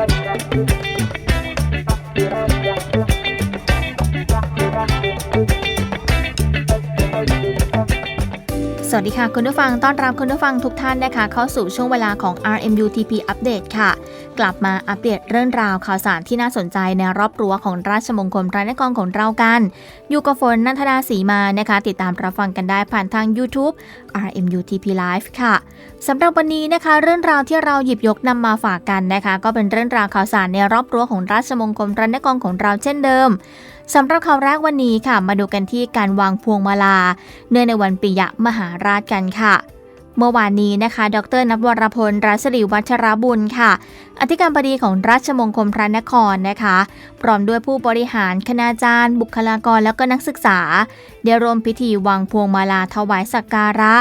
สวัสดีค่ะ คุณผู้ฟังต้อนรับคุณผู้ฟังทุกท่านนะคะ เข้าสู่ช่วงเวลาของ RMUTP Update ค่ะ กลับมาอัปเดตเรื่องราวข่าวสารที่น่าสนใจในรอบรั้วของราชมงคลพระนครของเรากัน อยู่กับฝนนันทนาสีมานะคะ ติดตามรับฟังกันได้ผ่านทาง YouTube RMUTP Live ค่ะสำหรับวันนี้นะคะ เรื่องราวที่เราหยิบยกนำมาฝากกันนะคะ ก็เป็นเรื่องราวข่าวสารในรอบรั้วของราชมงคลพระนครของเราเช่นเดิมสำหรับข่าวแรกวันนี้ค่ะ มาดูกันที่การวางพวงมาลา เนื่องในวันปิยมหาราชกันค่ะ เมื่อวานนี้นะคะ ดรนวรพลรัศรีวัชรบุญค่ะ อธิการบดีของราชมงคลพระนครนะคะ พร้อมด้วยผู้บริหารคณาจารย์ บุคลากรแล้วก็นักศึกษา ได้ร่วมพิธีวางพวงมาลาถวายสักการะ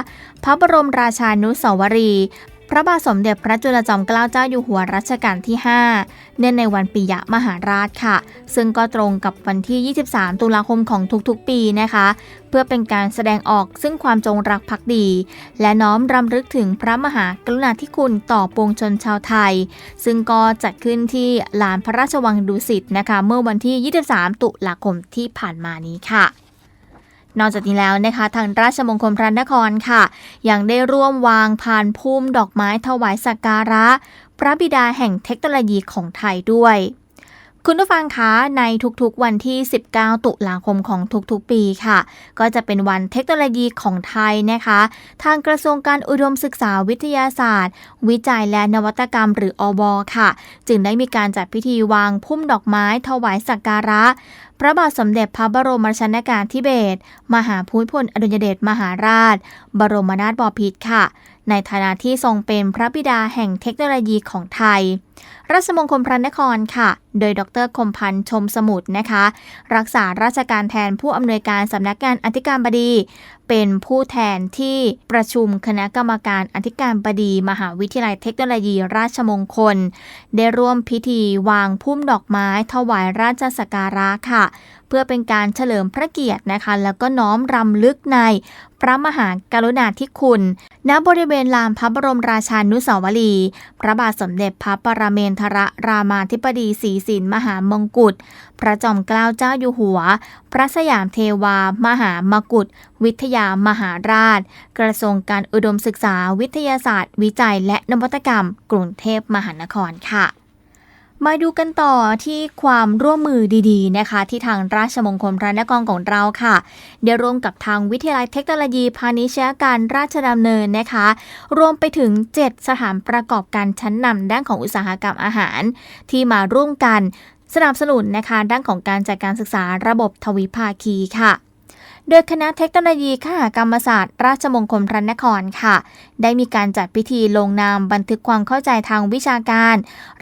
พระบรมราชานุสาวรี พระบาทสมเด็จพระจุลจอมเกล้าเจ้าอยู่หัวรัชกาลที่ 5 เนื่องในวันปิยมหาราชค่ะ ซึ่งก็ตรงกับวันที่ 23 ตุลาคมของทุกๆ ปีนะคะ เพื่อเป็นการแสดงออกซึ่งความจงรักภักดี และน้อมรำลึกถึงพระมหากรุณาธิคุณต่อปวงชนชาวไทย ซึ่งก็จัดขึ้นที่ลานพระราชวังดุสิตนะคะ เมื่อวันที่ 23 ตุลาคมที่ผ่านมานี้ค่ะ นอกจากนี้แล้วนะคะ ทางราชมงคลพระนครค่ะ ยังได้ร่วมวางพานพุ่มดอกไม้ถวายสักการะ พระบิดาแห่งเทคโนโลยีของไทยด้วย คุณผู้ฟังคะในทุกๆวันที่ 19 ตุลาคมของทุกๆปีค่ะ ก็จะเป็นวันเทคโนโลยีของไทยนะคะ ทางกระทรวงการอุดมศึกษาวิทยาศาสตร์ วิจัยและนวัตกรรมหรืออบอค่ะ จึงได้มีการจัดพิธีวางพุ่มดอกไม้ถวายสักการะ พระบาทสมเด็จพระบรมราชนกาธิเบศรมหาภูมิพลอดุลยเดชมหาราช บรมนาถบพิตรค่ะ ในฐานะที่ทรงเป็นพระบิดาแห่งเทคโนโลยีของไทย ราชมงคลพระนครค่ะ โดยดรคมพันธ์ชมสมุทรนะคะ รักษาราชการแทนผู้อำนวยการสำนักงานอธิการบดี เป็นผู้แทนที่ประชุมคณะกรรมการอธิการบดี มหาวิทยาลัยเทคโนโลยีราชมงคล ได้ร่วมพิธีวางพุ่มดอกไม้ถวายราชสักการะค่ะ เพื่อเป็นการเฉลิมพระเกียรตินะคะ แล้วก็น้อมรำลึกในพระมหากรุณาธิคุณ ณบริเวณลานพระบรมราชานุสาวรีย์พระบาทสมเด็จพระปรเมนทรรามาธิบดีศรีสินมหามงกุฎ พระจอมเกล้าเจ้าอยู่หัว พระสยามเทวา มหามกุฎ วิทยามหาราช กระทรวงการอุดมศึกษาวิทยาศาสตร์ วิจัยและนวัตกรรม กรุงเทพมหานครค่ะ มาดูกันต่อที่ความร่วมมือดีๆนะคะ ที่ทางราชมงคลพระนครของเราค่ะ ได้ร่วมกับทางวิทยาลัยเทคโนโลยีพาณิชยการราชดำเนินนะคะ รวมไปถึง 7 สถานประกอบการชั้นนำด้านของอุตสาหกรรมอาหาร ที่มาร่วมกันสนับสนุนนะคะ ด้านของการจัดการศึกษาระบบทวิภาคีค่ะ โดยคณะเทคโนโลยีขหกรรมศาสตร์ ราชมงคลพระนครค่ะ ได้มีการจัดพิธีลงนามบันทึกความเข้าใจทางวิชาการ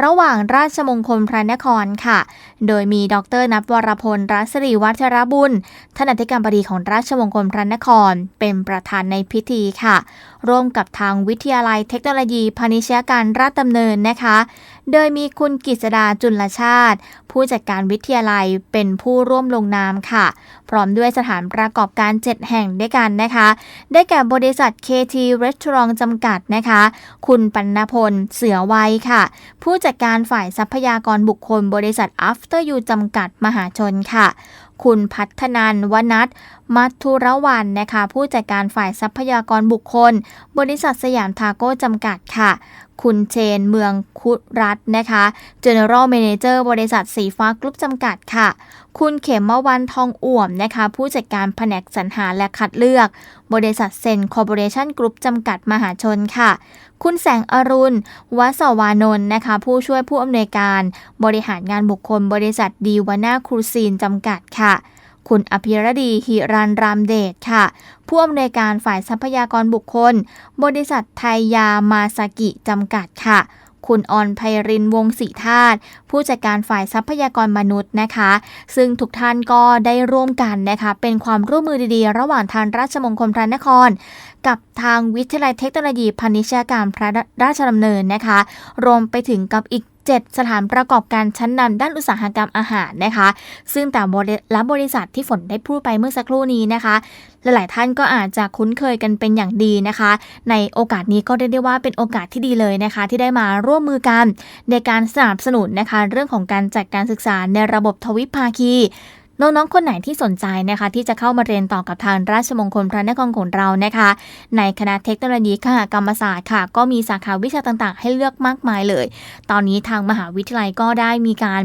ระหว่างราชมงคลพระนครค่ะ โดยมีดรนับวรพลรัศรีวัชรบุญท่านอธิการบดีของราชมงคลพระนคร เป็นประธานในพิธีค่ะ ร่วมกับทางวิทยาลัยเทคโนโลยีพาณิชยการราชดำเนินนะคะ โดยมีคุณกิษดาจุลชาติ ผู้จัดการวิทยาลัยเป็นผู้ร่วมลงนามค่ะ พร้อมด้วยสถานประกกอบการ 7 แห่งด้วยกันนะคะ ได้แก่บริษัท KT Restaurant จำกัดนะคะ คุณปัณพล เสือไวยค่ะ ผู้จัดการฝ่ายทรัพยากรบุคคลบริษัท After You จำกัดมหาชนค่ะ คุณพัฒนันวนัทมัทุรวันนะคะ ผู้จัดการฝ่ายทรัพยากรบุคคล บริษัทสยามทาโก้จำกัดค่ะ คุณเชนเมืองคุรัตนะคะ General Manager บริษัทสีฟ้ากรุ๊ปจำกัดค่ะ คุณเขมมวันทองอ่วมนะคะ ผู้จัดการแผนกสรรหาและคัดเลือกบริษัทเซนคอร์ปอเรชั่นกรุ๊ปจำกัดมหาชนค่ะ คุณแสงอรุณวสวานนท์นะคะ ผู้ช่วยผู้อำนวยการบริหารงานบุคคลบริษัทดีวานาครูซีนจำกัดค่ะ คุณอภิรดีหิรันรามเดชค่ะ ผู้อำนวยการฝ่ายทรัพยากรบุคคล บริษัทไทยยามาซากิจำกัดค่ะ คุณออนไพรินวงศรีธาตุผู้จัดการฝ่ายทรัพยากรมนุษย์นะคะ ซึ่งทุกท่านก็ได้ร่วมกันนะคะ เป็นความร่วมมือดีๆ ระหว่างทางราชมงคลพระนคร กับทางวิทยาลัยเทคโนโลยีพาณิชยการพระราชดำเนินนะคะ รวมไปถึงกับอีก 7 สถานประกอบการชั้นนำด้านอุตสาหกรรมอาหารนะคะ ซึ่งแต่บริและบริษัทที่ฝนได้พูดไปเมื่อสักครู่นี้นะคะหลาย ๆ ท่านก็อาจจะคุ้นเคยกันเป็นอย่างดีนะคะ ในโอกาสนี้ก็เรียกได้ว่าเป็นโอกาสที่ดีเลยนะคะ ที่ได้มาร่วมมือกันในการสนับสนุนนะคะ เรื่องของการจัดการศึกษาในระบบทวิภาคี น้องๆ คนไหนที่สนใจนะคะที่จะเข้ามาเรียนต่อกับทางราชมงคลพระนครของเรานะคะ ในคณะเทคโนโลยีคหกรรมศาสตร์ค่ะ ก็มีสาขาวิชาต่างๆ ให้เลือกมากมายเลย ตอนนี้ทางมหาวิทยาลัยก็ได้มีการ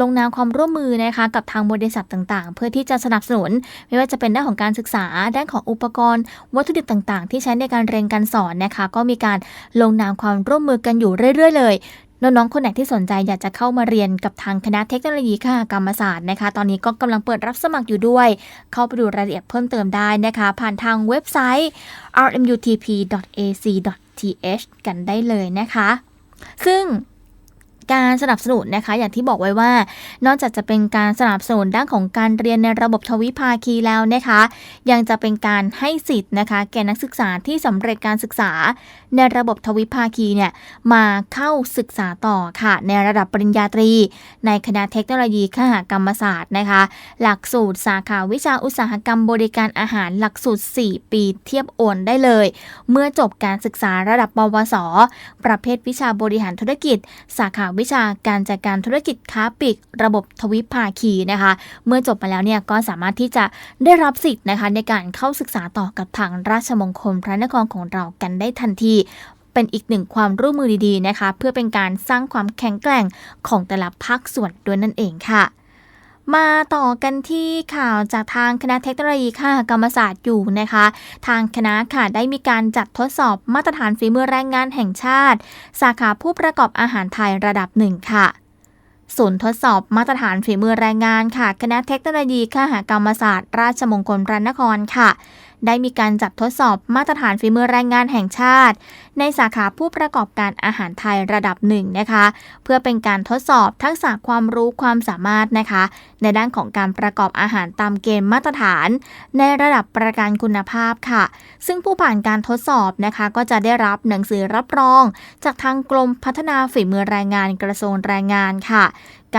ลงนามความร่วมมือนะคะกับทางบริษัทต่างๆ เพื่อที่จะสนับสนุน ไม่ว่าจะเป็นด้านของการศึกษา ด้านของอุปกรณ์ วัตถุดิบต่างๆ ที่ใช้ในการเรียนการสอนนะคะ ก็มีการลงนามความร่วมมือกันอยู่เรื่อย ๆ เลย น้องๆ คนไหนที่สนใจอยากจะเข้ามาเรียนกับทางคณะเทคโนโลยีคหกรรมศาสตร์นะคะ ตอนนี้ก็กำลังเปิดรับสมัครอยู่ด้วย เข้าไปดูรายละเอียดเพิ่มเติมได้นะคะ ผ่านทางเว็บไซต์ rmutp.ac.th กันได้เลยนะคะ ซึ่ง การสนับสนุนนะคะ อย่างที่บอกไว้ว่า นอกจากจะเป็นการสนับสนุนด้านของการเรียนในระบบทวิภาคีแล้วนะคะ ยังจะเป็นการให้สิทธิ์นะคะ แก่นักศึกษาที่สำเร็จการศึกษา ในระบบทวิภาคีเนี่ยมาเข้าศึกษาต่อค่ะ ในระดับปริญญาตรี ในคณะเทคโนโลยีคหกรรมศาสตร์นะคะ หลักสูตรสาขาวิชาอุตสาหกรรมบริการอาหารหลักสูตร 4 ปีเทียบโอนได้เลย เมื่อจบการศึกษาระดับปวส ประเภทวิชาบริหารธุรกิจ สาขาวิชาการจัดการธุรกิจค้าปลีกระบบทวิภาคีนะคะ เมื่อจบมาแล้วเนี่ยก็สามารถที่จะได้รับสิทธิ์นะคะในการเข้าศึกษาต่อกับทางราชมงคลพระนครของเรากันได้ทันทีเป็นอีกหนึ่งความร่วมมือดีๆนะคะ เพื่อเป็นการสร้างความแข็งแกร่งของแต่ละภาคส่วนด้วยนั่นเองค่ะ มาต่อกันที่ข่าวจากทางคณะเทคโนโลยีค่ะกรรมศาสตร์อยู่นะคะ ทางคณะค่ะได้มีการจัดทดสอบมาตรฐานฝีมือแรงงานแห่งชาติ สาขาผู้ประกอบอาหารไทยระดับหนึ่งค่ะศูนย์ทดสอบมาตรฐานฝีมือแรงงานค่ะ คณะเทคโนโลยีคหกรรมศาสตร์ ราชมงคลพระนครค่ะ ได้มีการจัดทดสอบมาตรฐานฝีมือแรงงานแห่งชาติในสาขาผู้ประกอบการอาหารไทยระดับหนึ่งนะคะ เพื่อเป็นการทดสอบทักษะความรู้ความสามารถนะคะ ในด้านของการประกอบอาหารตามเกณฑ์มาตรฐาน ในระดับประกันคุณภาพค่ะ ซึ่งผู้ผ่านการทดสอบนะคะ ก็จะได้รับหนังสือรับรอง จากทางกรมพัฒนาฝีมือแรงงานกระทรวงแรงงานค่ะ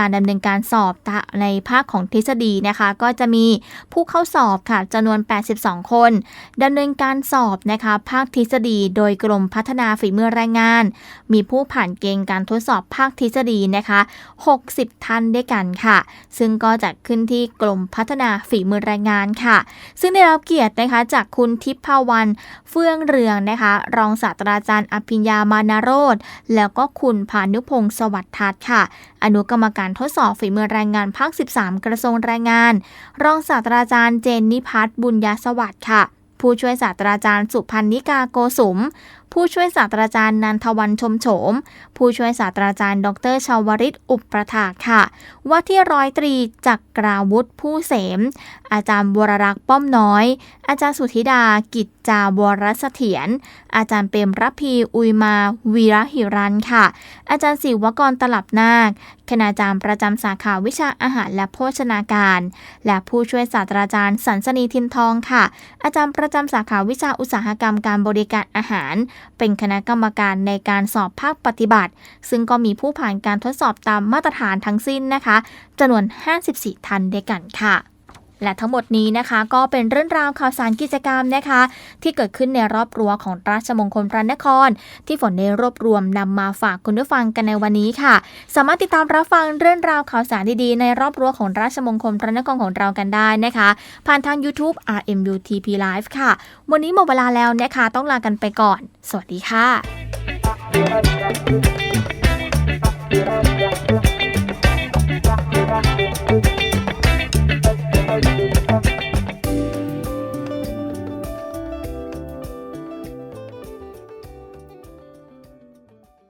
การดำเนินการสอบในภาคของทฤษฎีนะคะ ก็จะมีผู้เข้าสอบค่ะจำนวน 82 คนดำเนินการสอบนะคะ ภาคทฤษฎีโดยกรมพัฒนาฝีมือแรงงาน มีผู้ผ่านเกณฑ์การทดสอบภาคทฤษฎีนะคะ 60 ท่านด้วยกันค่ะ ซึ่งก็จะขึ้นที่กรมพัฒนาฝีมือแรงงานค่ะ ซึ่งได้รับเกียรตินะคะจากคุณทิพพาวันเฟื่องเรืองนะคะ รองศาสตราจารย์อภิญญามานาโรธแล้วก็คุณพานุพงศ์สวัสดิ์ทัศน์ค่ะ อนุกรรมการทดสอบฝีมือแรงงานภาค 13 กระทรวงแรงงาน รองศาสตราจารย์เจนนิพัฒน์บุญยสวัสดิ์ค่ะผู้ช่วยศาสตราจารย์สุพันนิกาโกสุม ผู้ช่วยศาสตราจารย์นันทวันชมโฉม ผู้ช่วยศาสตราจารย์ ดรชาวริตอุปประถาค่ะ ว่าที่ร้อยตรีจักกราวุธผู้เสม อาจารย์บวรรักษ์ป้อมน้อย อาจารย์สุธิดากิจจาวรเสถียรอาจารย์เปรมระพีอุยมาวีระหิรันค่ะ อาจารย์ศิวกรตลับนาคคณาจารย์ประจำสาขาวิชาอาหารและโภชนาการ และผู้ช่วยศาสตราจารย์สันสนีทินทองค่ะ อาจารย์ประจำสาขาวิชาอุตสาหกรรมการบริการอาหารเป็นคณะกรรมการในการสอบภาคปฏิบัติ ซึ่งก็มีผู้ผ่านการทดสอบตามมาตรฐานทั้งสิ้นนะคะจำนวน 54 ท่านด้วยกันค่ะ และทั้งหมดนี้นะคะก็เป็นเรื่องราวข่าวสารกิจกรรมนะคะ ที่เกิดขึ้นในรอบรั้วของราชมงคลพระนคร ที่ฝนได้รวบรวมนำมาฝากคุณผู้ฟังกันในวันนี้ค่ะ สามารถติดตามรับฟังเรื่องราวข่าวสารดีๆ ในรอบรั้วของราชมงคลพระนครของเรากันได้นะคะ ผ่านทาง YouTube RMUTP Live ค่ะ วันนี้หมดเวลาแล้วนะคะ ต้องลากันไปก่อน สวัสดีค่ะ